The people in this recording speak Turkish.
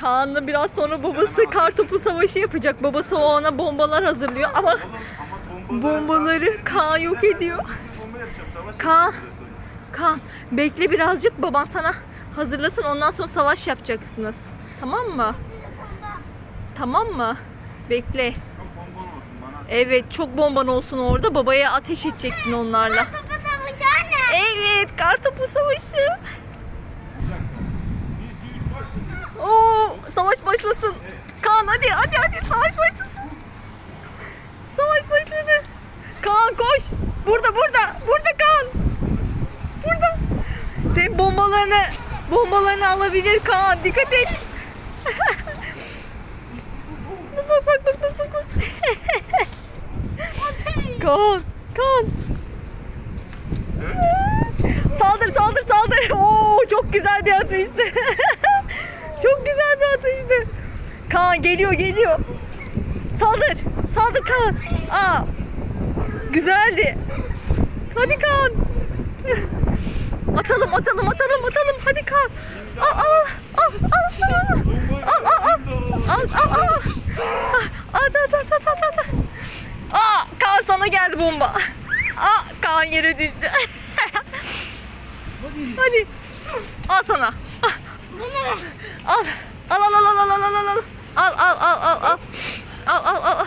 Kaan'la biraz sonra babası kartopu savaşı yapacak. Babası o ona bombalar hazırlıyor ama bombaları, Kaan yok ediyor. Kaan. Kaan bekle birazcık baban sana hazırlasın ondan sonra savaş yapacaksınız. Tamam mı? Tamam mı? Bekle. Evet çok bomban olsun orada babaya ateş edeceksin onlarla. Topu savaşı anne. Evet kartopu savaşı. Bir, iki, üç, başla. Oo savaş başlasın. Kaan hadi hadi hadi savaş başlasın. Savaş başladı. Kaan koş. Burada burada. Burada Kaan. Burada. Senin bombalarını bombalarını alabilir Kaan. Dikkat et. bak bak bak bak bak. Kaan. Kaan. Saldır saldır saldır. Oo çok güzel bir atıştı. çok güzel bir atıştı. Kaan geliyor geliyor. Saldır. Saldır Kaan. Aa. Güzeldi. Hadi Kaan. Atalım atalım atalım atalım. Hadi Kaan. Al al al al al. Al al al. Al al. At at at at at at. Aa Kaan sana geldi bomba. Aa Kaan yere düştü. Hadi. Al sana. Al. Al al al เอาเอาเอาเอาเอาเอา